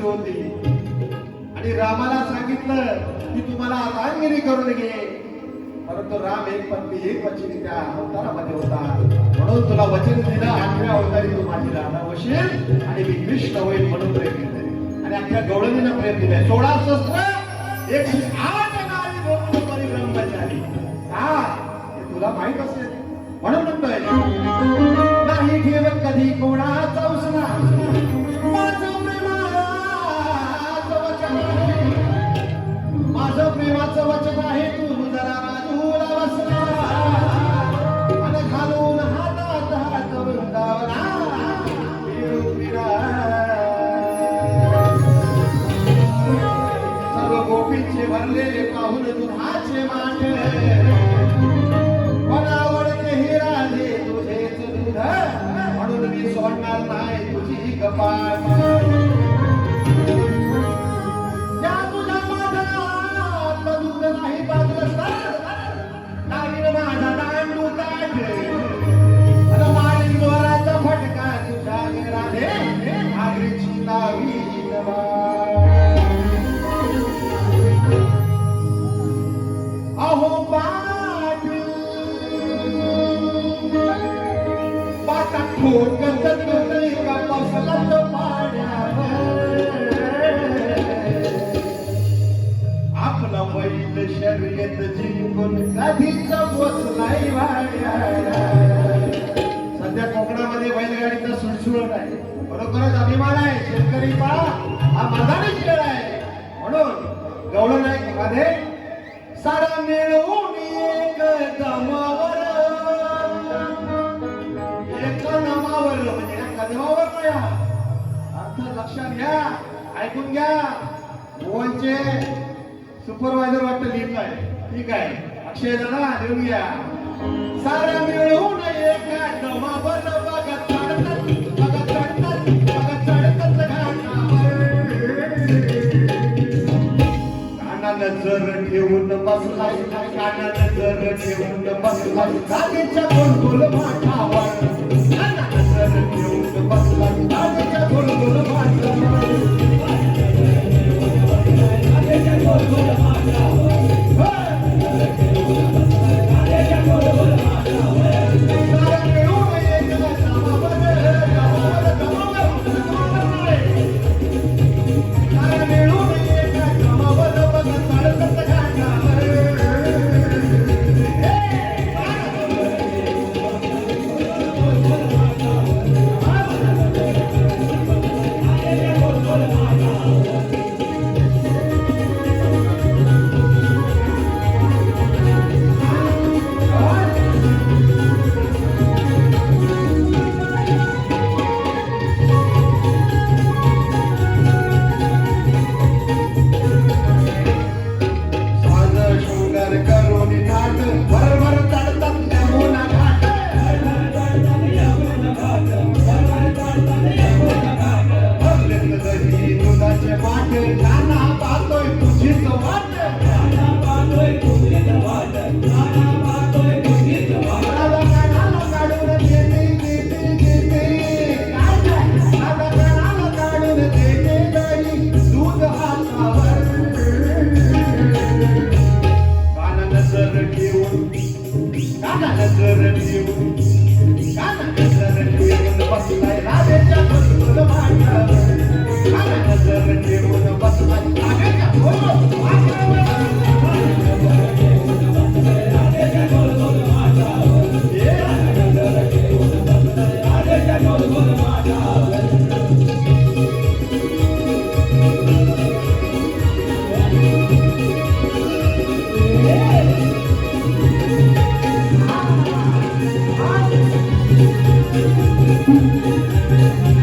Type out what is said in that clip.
होती. आणि रामाला सांगितलं की तुम्हाला अर्धांगिरी करून घे परंतु राम एक पत्नी एक वचनी त्या अवतारामध्ये होता. म्हणून तुला वचन दिलं आठव्या अवतारी तू माझी राधा वशील आणि मी कृष्ण होईल म्हणून प्रेम दिले आणि अख्ख्या गौळणीनं प्रेम दिलंय सोळा शस्त्र एकशे आठ नारी दोन ब्रह्मचारी का? तुला माहीत असेल. बैल शर्यत जिंकून कधीच पोचलाय वाड्याला. सध्या कोकणामध्ये बैलगाडीचा सुळसुळत आहे. बरोबरच अभिमान आहे. शेतकरी पा हा मैदानी खेळ आहे. म्हणून गवळण नाईकमध्ये सारा मिळवून एक दमावर एक नामावर म्हणजे एका देवावर नाही अर्थ लक्षात घ्या ऐकून घ्या. मोहनचे सुपरवायझर वाटतं लिहित आहे ठीक आहे. अक्षय दादा लिहून घ्या सारा मिळून एका दमावर बघत चढतात ठेवून बसलाय कानानं नजर ठेवून बसलाय गाडीच्या गोलगोल माठावर. नजर ठेवून बसलाय गाडीच्या गोलगोल माठावर.